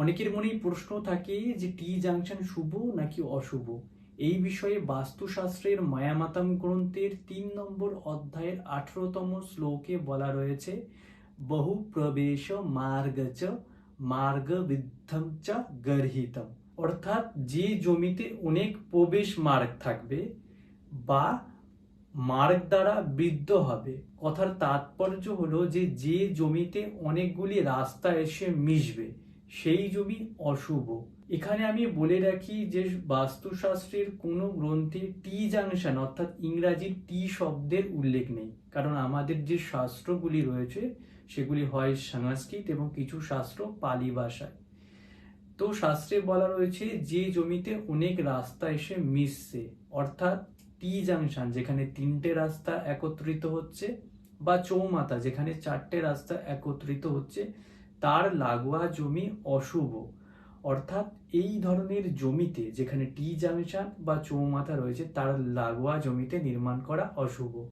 অনেকের মনেই প্রশ্ন থাকে যে টি জাংশন শুভ নাকি অশুভ? এই বিষয়ে বাস্তুশাস্ত্রের মায়ামাতাম গ্রন্থের তিন নম্বর অধ্যায়ের আঠেরোতম শ্লোকে বলা রয়েছে, বহু প্রবেশ মার্গ চ, মার্গ বিদ্ধম চ গর্হিতম। অর্থাৎ যে জমিতে অনেক প্রবেশ মার্গ থাকবে বা মার্গ দ্বারা বৃদ্ধ হবে, কথার তাৎপর্য হলো যে যে জমিতে অনেকগুলি রাস্তা এসে মিশবে সেই জমি অশুভ। এখানে আমি বলে রাখি যে বাস্তুশাস্ত্রের কোনো গ্রন্থে টি জাংশন অর্থাৎ ইংরাজির টি শব্দের উল্লেখ নেই। কারণ আমাদের যে শাস্ত্রগুলি রয়েছে, সেগুলি হয় সংস্কৃত এবং কিছু শাস্ত্র পালি ভাষায়। তো শাস্ত্রে বলা রয়েছে যে জমিতে অনেক রাস্তা এসে মিশছে, অর্থাৎ টি জাংশন, যেখানে তিনটে রাস্তা একত্রিত হচ্ছে বা চৌমাথা, যেখানে চারটে রাস্তা একত্রিত হচ্ছে তার লাগোয়া জমি অশুভ। অর্থাৎ এই ধরনের জমিতে যেখানে টি জাংশন বা চৌমাথা রয়েছে, তার লাগোয়া জমিতে নির্মাণ করা অশুভ।